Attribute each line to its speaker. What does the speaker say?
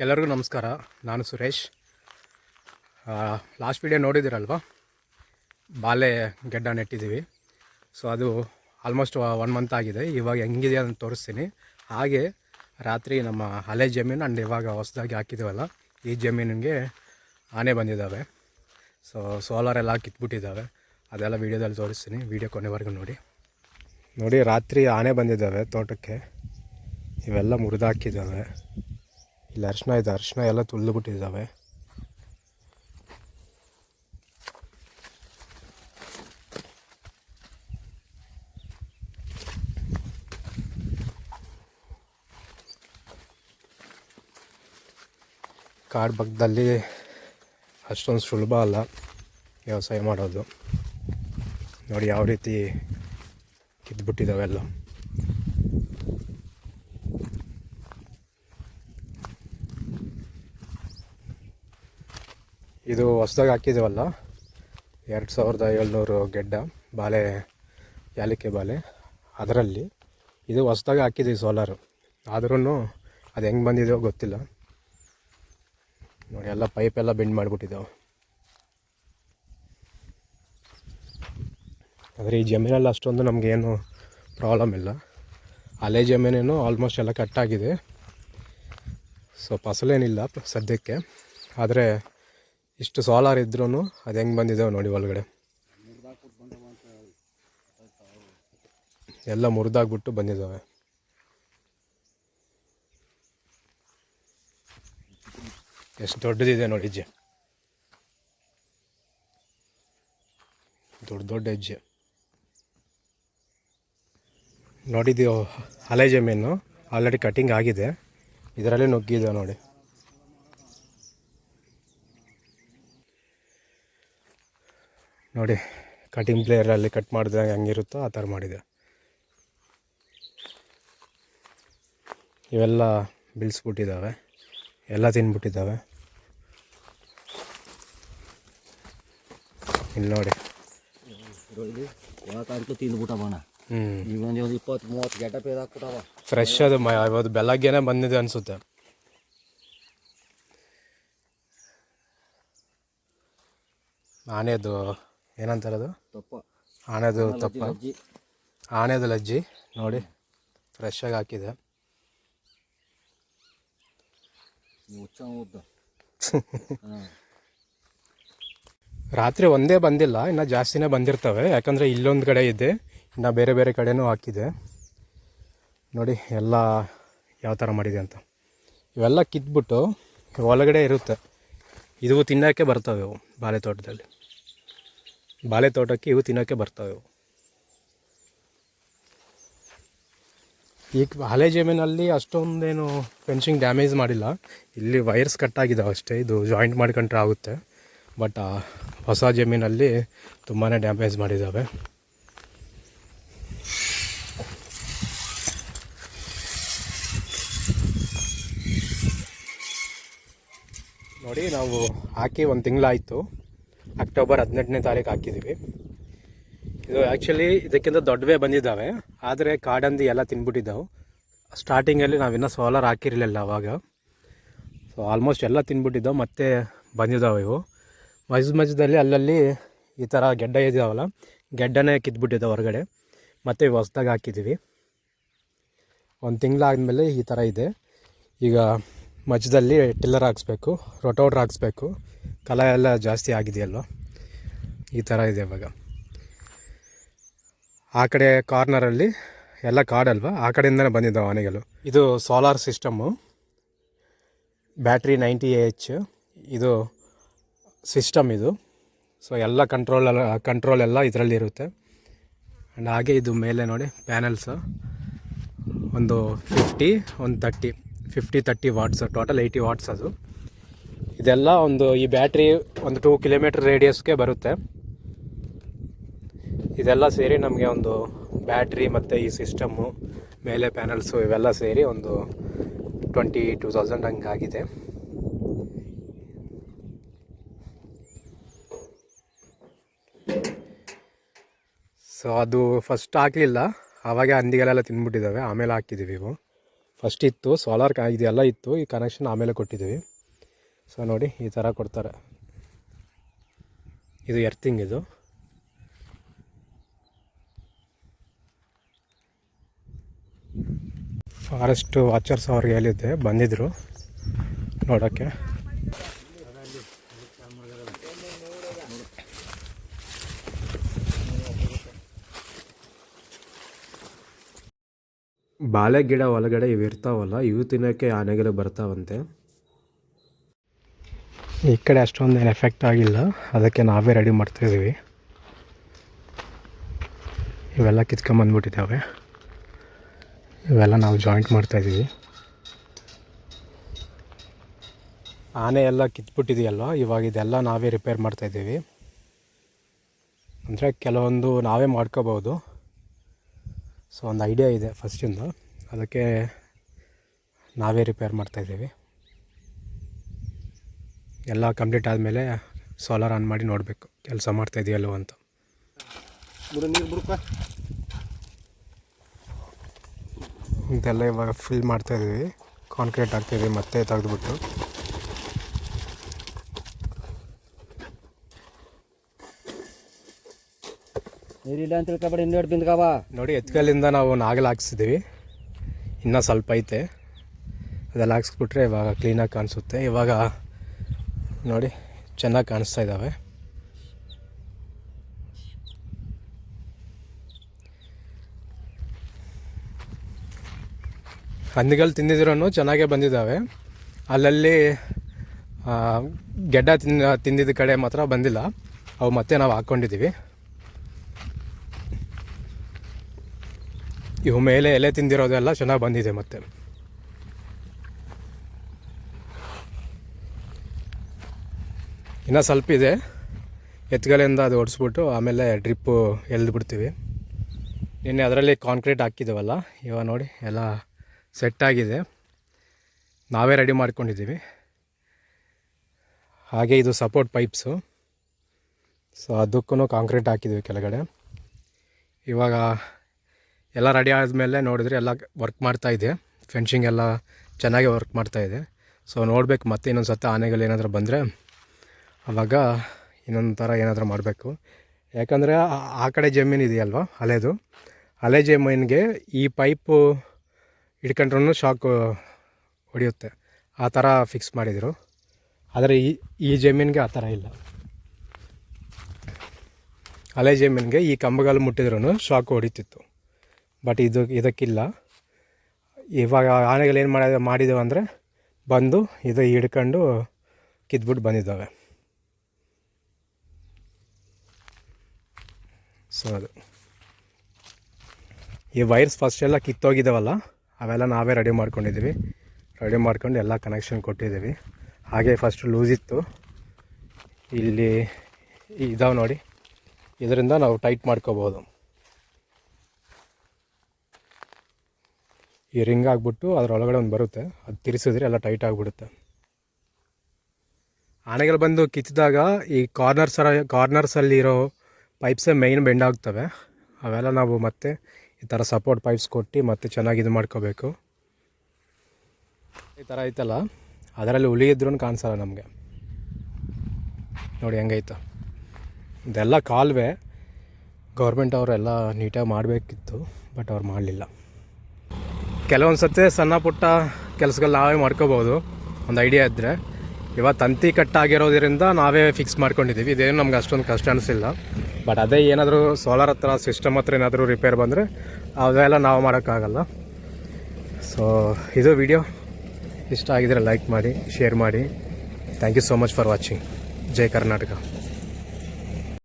Speaker 1: ಎಲ್ಲರಿಗೂ ನಮಸ್ಕಾರ. ನಾನು ಸುರೇಶ್. ಲಾಸ್ಟ್ ವಿಡಿಯೋ ನೋಡಿದ್ದೀರಲ್ವ? ಬಾಲೆ ಗೆಡ್ಡ ನೆಟ್ಟಿದ್ದೀವಿ. ಸೊ ಅದು ಆಲ್ಮೋಸ್ಟ್ ಒನ್ ಮಂತ್ ಆಗಿದೆ. ಇವಾಗ ಹೆಂಗಿದೆ ಅಂತ ತೋರಿಸ್ತೀನಿ. ಹಾಗೆ ರಾತ್ರಿ ನಮ್ಮ ಹಳೆ ಜಮೀನು ಆ್ಯಂಡ್ ಇವಾಗ ಹೊಸದಾಗಿ ಹಾಕಿದ್ದೀವಲ್ಲ ಈ ಜಮೀನಿಗೆ ಆನೆ ಬಂದಿದ್ದಾವೆ. ಸೊ ಸೋಲಾರ್ ಎಲ್ಲ ಕಿತ್ಬಿಟ್ಟಿದ್ದಾವೆ. ಅದೆಲ್ಲ ವೀಡಿಯೋದಲ್ಲಿ ತೋರಿಸ್ತೀನಿ. ವೀಡಿಯೋ ಕೊನೆವರೆಗೂ ನೋಡಿ. ನೋಡಿ, ರಾತ್ರಿ ಆನೆ ಬಂದಿದ್ದಾವೆ ತೋಟಕ್ಕೆ. ಇವೆಲ್ಲ ಮುರಿದಾಕಿದ್ದಾವೆ. ಇಲ್ಲಿ ಅರಿಶಿನ ಇದೆ ಅರಿಶಿನ ಎಲ್ಲ ತುಳಿದ್ಬಿಟ್ಟಿದ್ದಾವೆ. ಕಾಡು ಪಕ್ಕದಲ್ಲಿ ಅಷ್ಟೊಂದು ಸುಲಭ ಅಲ್ಲ ವ್ಯವಸಾಯ ಮಾಡೋದು. ನೋಡಿ ಯಾವ ರೀತಿ ಕಿದ್ಬಿಟ್ಟಿದ್ದಾವೆಲ್ಲ ಇದು ಹೊಸ್ದಾಗಿ ಹಾಕಿದ್ದೀವಲ್ಲ ಎರಡು ಸಾವಿರದ ಏಳ್ನೂರು ಗೆಡ್ಡ ಬಾಳೆ, ಯಾಲಿಕೆ ಬಾಳೆ. ಅದರಲ್ಲಿ ಇದು ಹೊಸ್ದಾಗಿ ಹಾಕಿದ್ದೀವಿ ಸೋಲಾರು. ಆದ್ರೂ ಅದು ಹೆಂಗೆ ಬಂದಿದೆಯೋ ಗೊತ್ತಿಲ್ಲ. ನೋಡಿ, ಎಲ್ಲ ಪೈಪ್ ಎಲ್ಲ ಬೆಂಡ್ ಮಾಡಿಬಿಟ್ಟಿದ್ದಾವೆ ಆದರೆ ಈ ಜಮೀನಲ್ಲಿ ಅಷ್ಟೊಂದು ನಮಗೇನು ಪ್ರಾಬ್ಲಮ್ ಇಲ್ಲ. ಹಳೆ ಜಮೀನೇನು ಆಲ್ಮೋಸ್ಟ್ ಎಲ್ಲ ಕಟ್ಟಾಗಿದೆ ಸೊ, ಫಸಲೇನಿಲ್ಲ ಸದ್ಯಕ್ಕೆ. ಆದರೆ ಇಷ್ಟು ಸೋಲಾರ್ ಇದ್ರೂ ಅದು ಹೆಂಗೆ ಬಂದಿದ್ದಾವೆ ನೋಡಿ ಒಳಗಡೆ. ಎಲ್ಲ ಮುರಿದಾಗ್ಬಿಟ್ಟು ಬಂದಿದ್ದಾವೆ ಎಷ್ಟು ದೊಡ್ಡದಿದೆ ನೋಡಿ ಹೆಜ್ಜೆ. ದೊಡ್ಡ ದೊಡ್ಡ ಹೆಜ್ಜೆ. ನೋಡಿದ್ದೀವಿ ಹಳೆ ಜಮೀನು? ಆಲ್ರೆಡಿ ಕಟಿಂಗ್ ಆಗಿದೆ. ಇದರಲ್ಲಿ ನುಗ್ಗಿದೆ ನೋಡಿ. ನೋಡಿ ಕಟಿಂಗ್ ಪ್ಲೇಯರಲ್ಲಿ ಕಟ್ ಮಾಡಿದಾಗ ಹೆಂಗಿರುತ್ತೋ ಆ ಥರ ಮಾಡಿದೆ. ಇವೆಲ್ಲ ಬಿಳಿಸ್ಬಿಟ್ಟಿದ್ದಾವೆ ಎಲ್ಲ ತಿಂದ್ಬಿಟ್ಟಿದ್ದಾವೆ ಇಲ್ಲಿ ನೋಡಿ.
Speaker 2: ಇಪ್ಪತ್ತು ಮೂವತ್ತು
Speaker 1: ಫ್ರೆಶ್ ಅದು ಮ, ಇವತ್ತು ಬೆಳಗ್ಗೆನೇ ಬಂದಿದೆ ಅನಿಸುತ್ತೆ. ಆನೆದು ಏನಂತಾರದು
Speaker 2: ತಪ್ಪ.
Speaker 1: ಆನೆದು ತಪ್ಪ.
Speaker 2: ಅಜ್ಜಿ
Speaker 1: ಆನೆದು ಲಜ್ಜಿ. ನೋಡಿ ಫ್ರೆಶ್ ಆಗಿ ಹಾಕಿದೆ. ರಾತ್ರಿ ಒಂದೇ ಬಂದಿಲ್ಲ ಇನ್ನು ಜಾಸ್ತಿನೇ ಬಂದಿರ್ತವೆ. ಯಾಕಂದರೆ ಇಲ್ಲೊಂದು ಕಡೆ ಇದೆ ಇನ್ನು ಬೇರೆ ಬೇರೆ ಕಡೆನೂ ಹಾಕಿದೆ. ನೋಡಿ ಎಲ್ಲ ಯಾವ ಥರ ಮಾಡಿದೆ ಅಂತ. ಇವೆಲ್ಲ ಕಿತ್ಬಿಟ್ಟು ಒಳಗಡೆ ಇರುತ್ತೆ. ಇದು ತಿನ್ನೋಕ್ಕೆ ಬರ್ತವೆ ಇವು ಬಾಳೆ ತೋಟದಲ್ಲಿ. ಬಾಳೆ ತೋಟಕ್ಕೆ ಇವು ತಿನ್ನೋಕ್ಕೆ ಬರ್ತವೆ. ಈ ಹಳೆ ಜಮೀನಲ್ಲಿ ಅಷ್ಟೊಂದೇನು ಫೆನ್ಸಿಂಗ್ ಡ್ಯಾಮೇಜ್ ಮಾಡಿಲ್ಲ. ಇಲ್ಲಿ ವೈರ್ಸ್ ಕಟ್ ಆಗಿದ್ದಾವೆ ಅಷ್ಟೇ, ಇದು ಜಾಯಿಂಟ್ ಮಾಡ್ಕೊಂಡ್ರೆ ಆಗುತ್ತೆ. ಬಟ್ ಹೊಸ ಜಮೀನಲ್ಲಿ ತುಂಬಾ ಡ್ಯಾಮೇಜ್ ಮಾಡಿದ್ದಾವೆ ನೋಡಿ, ನಾವು ಹಾಕಿ ಒಂದು ತಿಂಗಳಾಯಿತು. ಅಕ್ಟೋಬರ್ ಹದಿನೆಂಟನೇ ತಾರೀಕು ಹಾಕಿದ್ದೀವಿ. ಇದು ಆ್ಯಕ್ಚುಲಿ ಇದಕ್ಕಿಂತ ದೊಡ್ಡವೇ ಬಂದಿದ್ದಾವೆ. ಆದರೆ ಕಾಡಂದಿ ಎಲ್ಲ ತಿನ್ಬಿಟ್ಟಿದ್ದಾವೆ. ಸ್ಟಾರ್ಟಿಂಗಲ್ಲಿ ನಾವಿನ್ನೂ ಸೋಲಾರ್ ಹಾಕಿರಲಿಲ್ಲ ಅವಾಗ. ಸೊ ಆಲ್ಮೋಸ್ಟ್ ಎಲ್ಲ ತಿನ್ಬಿಟ್ಟಿದ್ದಾವೆ, ಮತ್ತೆ ಬಂದಿದ್ದಾವೆ ಇವು. ಮಧ್ಯ ಮಧ್ಯದಲ್ಲಿ ಅಲ್ಲಲ್ಲಿ ಈ ಥರ ಗೆಡ್ಡ ಇದ್ದಾವಲ್ಲ ಗೆಡ್ಡನೇ ಕಿತ್ಬಿಟ್ಟಿದ್ದಾವೆ ಹೊರಗಡೆ. ಮತ್ತೆ ಹೊಸ್ದಾಗಿ ಹಾಕಿದ್ದೀವಿ. ಒಂದು ತಿಂಗಳಾದಮೇಲೆ ಈ ಥರ ಇದೆ. ಈಗ ಮಧ್ಯದಲ್ಲಿ ಟಿಲ್ಲರ್ ಹಾಕ್ಸ್ಬೇಕು ರೊಟೋಡ್ರ್ ಹಾಕ್ಸ್ಬೇಕು. ಕಲ ಎಲ್ಲ ಜಾಸ್ತಿ ಆಗಿದೆಯಲ್ವ? ಈ ಥರ ಇದೆ ಇವಾಗ. ಆ ಕಡೆ ಕಾರ್ನರಲ್ಲಿ ಎಲ್ಲ ಕಾಡಲ್ವ ಆ ಕಡೆಯಿಂದನೇ ಬಂದಿದ್ದಾವೆ ಆನೆಗಳು. ಇದು solar system battery ninety H ಇದು ಸಿಸ್ಟಮ್ ಇದು. ಸೊ ಎಲ್ಲ ಕಂಟ್ರೋಲ್ ಎಲ್ಲ ಕಂಟ್ರೋಲ್ ಎಲ್ಲ ಇದರಲ್ಲಿ ಇರುತ್ತೆ. ಆ್ಯಂಡ್ ಹಾಗೆ ಇದು ಮೇಲೆ ನೋಡಿ ಪ್ಯಾನಲ್ಸು ಒಂದು ಫಿಫ್ಟಿ ಒಂದು thirty fifty thirty watts total eighty watts ಅದು. ಇದೆಲ್ಲ ಒಂದು ಈ ಬ್ಯಾಟ್ರಿ ಒಂದು ಟೂ ಕಿಲೋಮೀಟ್ರ್ ರೇಡಿಯಸ್ಗೆ ಬರುತ್ತೆ. ಇದೆಲ್ಲ ಸೇರಿ ನಮಗೆ ಒಂದು ಬ್ಯಾಟ್ರಿ ಮತ್ತು ಈ ಸಿಸ್ಟಮ್ಮು ಮೇಲೆ ಪ್ಯಾನಲ್ಸು ಇವೆಲ್ಲ ಸೇರಿ ಒಂದು ಟ್ವೆಂಟಿ ಟೂ ತೌಸಂಡ್ ಹಂಗೆ ಆಗಿದೆ ಸೊ ಅದು ಫಸ್ಟ್ ಹಾಕಲಿಲ್ಲ. ಆವಾಗ ಹಂದಿಗೆಲ್ಲ ತಿಂದ್ಬಿಟ್ಟಿದ್ದಾವೆ ಆಮೇಲೆ ಹಾಕಿದ್ದೀವಿ ಇವು. ಫಸ್ಟ್ ಇತ್ತು ಸೋಲಾರ್ ಇದೆಲ್ಲ ಇತ್ತು, ಈ ಕನೆಕ್ಷನ್ ಆಮೇಲೆ ಕೊಟ್ಟಿದ್ದೀವಿ. ಸೊ ನೋಡಿ, ಈ ಥರ ಕೊಡ್ತಾರೆ. ಇದು ಎರ್ತಿಂಗ್ ಇದು. ಫಾರೆಸ್ಟ್ ವಾಚರ್ಸ್ ಅವ್ರಿಗೆ ಹೇಳಿದ್ದೆ ಬಂದಿದ್ದರು ನೋಡೋಕ್ಕೆ. ಬಾಳೆ ಗಿಡ ಒಳಗಡೆ ಇವು ಇರ್ತಾವಲ್ಲ, ಇವು ತಿನ್ನೋಕ್ಕೆ ಆನೆಗಳು ಬರ್ತಾವಂತೆ. ಈ ಕಡೆ ಅಷ್ಟೊಂದು ಏನು ಎಫೆಕ್ಟ್ ಆಗಿಲ್ಲ. ಅದಕ್ಕೆ ನಾವೇ ರೆಡಿ ಮಾಡ್ತಾಯಿದ್ದೀವಿ ಇವೆಲ್ಲ ಕಿತ್ಕೊಂಬಂದ್ಬಿಟ್ಟಿದ್ದಾವೆ. ಇವೆಲ್ಲ ನಾವು ಜಾಯಿಂಟ್ ಮಾಡ್ತಾಯಿದ್ದೀವಿ ಆನೆ ಎಲ್ಲ ಕಿತ್ಬಿಟ್ಟಿದೆಯಲ್ವ ಇವಾಗ ಇದೆಲ್ಲ ನಾವೇ ರಿಪೇರ್ ಮಾಡ್ತಾಯಿದ್ದೀವಿ ಅಂದರೆ ಕೆಲವೊಂದು ನಾವೇ ಮಾಡ್ಕೋಬೋದು. ಸೊ ಒಂದು ಐಡಿಯಾ ಇದೆ ಫಸ್ಟಿಂದ ಅದಕ್ಕೆ ನಾವೇ ರಿಪೇರ್ ಮಾಡ್ತಾಯಿದ್ದೀವಿ ಎಲ್ಲ ಕಂಪ್ಲೀಟ್ ಆದಮೇಲೆ ಸೋಲಾರ್ ಆನ್ ಮಾಡಿ ನೋಡಬೇಕು. ಕೆಲಸ ಮಾಡ್ತಾಯಿದೆಯಲ್ಲೋ ಅಂತ. ಇದೆಲ್ಲ ಇವಾಗ ಫಿಲ್ ಮಾಡ್ತಾಯಿದ್ದೀವಿ ಕಾಂಕ್ರೀಟ್ ಹಾಕ್ತಾಯಿದ್ದೀವಿ ಮತ್ತೆ ತೆಗೆದುಬಿಟ್ಟು.
Speaker 2: ನೀರಿಲ್ಲ ಅಂತ ತಿಳ್ಕೊಬೇಡಿ ಇನ್ನೆರಡು ಬಿಂದ್ಕಾವ
Speaker 1: ನೋಡಿ, ಎತ್ಕಲ್ಲಿಂದ ನಾವು ನಾಗಲ್ ಹಾಕ್ಸಿದ್ದೀವಿ ಇನ್ನೂ ಸ್ವಲ್ಪ ಐತೆ. ಅದೆಲ್ಲ ಹಾಕ್ಸ್ಬಿಟ್ರೆ ಇವಾಗ ಕ್ಲೀನಾಗಿ ಕಾಣಿಸುತ್ತೆ. ಇವಾಗ ನೋಡಿ, ಚೆನ್ನಾಗಿ ಕಾಣಿಸ್ತಾ ಇದ್ದಾವೆ ಹಂದಿಗಳು ತಿಂದಿದ್ರೂ ಚೆನ್ನಾಗೇ ಬಂದಿದ್ದಾವೆ ಅಲ್ಲಲ್ಲಿ ಗೆಡ್ಡ ತಿಂದಿದ್ದ ಕಡೆ ಮಾತ್ರ ಬಂದಿಲ್ಲ. ಅವು ಮತ್ತೆ ನಾವು ಹಾಕ್ಕೊಂಡಿದ್ದೀವಿ ಇವು ಮೇಲೆ ಎಲೆ ತಿಂದಿರೋದೆಲ್ಲ ಚೆನ್ನಾಗಿ ಬಂದಿದೆ ಮತ್ತೆ. ಇನ್ನೂ ಸ್ವಲ್ಪ ಇದೆ. ಎತ್ತುಗಳಿಂದ ಅದು ಓಡಿಸ್ಬಿಟ್ಟು ಆಮೇಲೆ ಡ್ರಿಪ್ಪು ಎಳ್ದು ಬಿಡ್ತೀವಿ. ನಿನ್ನೆ ಅದರಲ್ಲಿ ಕಾಂಕ್ರೀಟ್ ಹಾಕಿದ್ದೀವಲ್ಲ ಇವಾಗ ನೋಡಿ ಎಲ್ಲ ಸೆಟ್ ಆಗಿದೆ. ನಾವೇ ರೆಡಿ ಮಾಡ್ಕೊಂಡಿದ್ದೀವಿ. ಹಾಗೆ ಇದು ಸಪೋರ್ಟ್ ಪೈಪ್ಸು. ಸೊ ಅದಕ್ಕೂ ಕಾಂಕ್ರೀಟ್ ಹಾಕಿದ್ವಿ ಕೆಳಗಡೆ. ಇವಾಗ ಎಲ್ಲ ರೆಡಿ ಆದಮೇಲೆ ನೋಡಿದ್ರೆ ಎಲ್ಲ ವರ್ಕ್ ಮಾಡ್ತಾ ಇದೆ. ಫೆನ್ಸಿಂಗ್ ಎಲ್ಲ ಚೆನ್ನಾಗಿ ವರ್ಕ್ ಮಾಡ್ತಾ ಇದೆ. ಸೊ ನೋಡಬೇಕು ಮತ್ತೆ ಇನ್ನೊಂದು ಸತ್ತ ಆನೆಗಳು ಏನಾದರೂ ಬಂದರೆ ಆವಾಗ ಇನ್ನೊಂದು ಥರ ಏನಾದರೂ ಮಾಡಬೇಕು. ಯಾಕಂದರೆ ಆ- ಕಡೆ ಜಮೀನು ಇದೆಯಲ್ವ ಹಳೆದು. ಹಳೆ ಜಮೀನಿಗೆ ಈ ಪೈಪು ಹಿಡ್ಕೊಂಡ್ರೂ ಶಾಕ್ ಹೊಡೆಯುತ್ತೆ. ಆ ಥರ ಫಿಕ್ಸ್ ಮಾಡಿದರು. ಆದರೆ ಈ ಈ ಜಮೀನಿಗೆ ಆ ಥರ ಇಲ್ಲ. ಹಳೆ ಜಮೀನಿಗೆ ಈ ಕಂಬಗಳು ಮುಟ್ಟಿದ್ರೂ ಶಾಕ್ ಹೊಡಿತಿತ್ತು. ಬಟ್ ಇದು ಇದಕ್ಕಿಲ್ಲ. ಇವಾಗ ಏನು ಮಾಡಿದ ಮಾಡಿದ್ದೇವೆ ಅಂದರೆ ಬಂದು ಇದು ಹಿಡ್ಕೊಂಡು ಕಿದ್ಬಿಟ್ಟು ಬಂದಿದ್ದಾವೆ. ಸೊ ಅದು. ಈ ವೈರ್ಸ್ ಫಸ್ಟ್ ಎಲ್ಲ ಕಿತ್ತೋಗಿದ್ದಾವಲ್ಲ ಅವೆಲ್ಲ ನಾವೇ ರೆಡಿ ಮಾಡ್ಕೊಂಡಿದ್ದೀವಿ. ರೆಡಿ ಮಾಡ್ಕೊಂಡು ಎಲ್ಲ ಕನೆಕ್ಷನ್ ಕೊಟ್ಟಿದ್ದೀವಿ. ಹಾಗೆ ಫಸ್ಟ್ ಲೂಸ್ ಇತ್ತು. ಇಲ್ಲಿ ಇದಾವೆ ನೋಡಿ. ಇದರಿಂದ ನಾವು ಟೈಟ್ ಮಾಡ್ಕೋಬೋದು ಈ ರಿಂಗ್ ಆಗಿಬಿಟ್ಟು ಅದರೊಳಗಡೆ ಒಂದು ಬರುತ್ತೆ. ಅದು ತಿರ್ಸಿದ್ರೆ ಎಲ್ಲ ಟೈಟ್ ಆಗಿಬಿಡುತ್ತೆ. ಆನೆಗಳು ಬಂದು ಕಿತ್ತಿದಾಗ ಈ ಕಾರ್ನರ್ಸ್ ಕಾರ್ನರ್ಸಲ್ಲಿರೋ ಪೈಪ್ಸೇ ಮೈನ್ ಬೆಂಡ್ ಆಗ್ತವೆ. ಅವೆಲ್ಲ ನಾವು ಮತ್ತೆ ಈ ಥರ ಸಪೋರ್ಟ್ ಪೈಪ್ಸ್ ಕೊಟ್ಟು ಮತ್ತೆ ಚೆನ್ನಾಗಿ ಇದು ಮಾಡ್ಕೋಬೇಕು. ಈ ಥರ ಐತಲ್ಲ, ಅದರಲ್ಲಿ ಇದ್ರೂ ಕಾಣಿಸಲ್ಲ ನಮಗೆ. ನೋಡಿ ಹೆಂಗೈತ. ಇದೆಲ್ಲ ಕಾಲುವೆ ಗೌರ್ಮೆಂಟ್ ಅವರೆಲ್ಲ ನೀಟಾಗಿ ಮಾಡಬೇಕಿತ್ತು, ಬಟ್ ಅವ್ರು ಮಾಡಲಿಲ್ಲ. ಕೆಲವೊಂದು ಸರ್ತಿ ಸಣ್ಣ ಪುಟ್ಟ ಕೆಲಸಗಳು ನಾವೇ ಮಾಡ್ಕೋಬೋದು, ಒಂದು ಐಡಿಯಾ ಇದ್ದರೆ ಇವಾಗ ತಂತಿ ಕಟ್ಟಾಗಿರೋದ್ರಿಂದ ನಾವೇ ಫಿಕ್ಸ್ ಮಾಡ್ಕೊಂಡಿದ್ದೀವಿ ಇದೇನು ನಮ್ಗೆ ಅಷ್ಟೊಂದು ಕಷ್ಟ ಅನಿಸಿಲ್ಲ. ಬಟ್ ಅದೇ ಏನಾದರೂ ಸೋಲಾರ್ ಹತ್ರ ಸಿಸ್ಟಮ್ ಹತ್ರ ಏನಾದರೂ ರಿಪೇರ್ ಬಂದರೆ ಅದೆಲ್ಲ ನಾವು ಮಾಡೋಕ್ಕಾಗಲ್ಲ. ಸೊ ಇದು ವಿಡಿಯೋ ಇಷ್ಟ ಆಗಿದ್ರೆ ಲೈಕ್ ಮಾಡಿ ಶೇರ್ ಮಾಡಿ. Thank you so much for watching Jai Karnataka.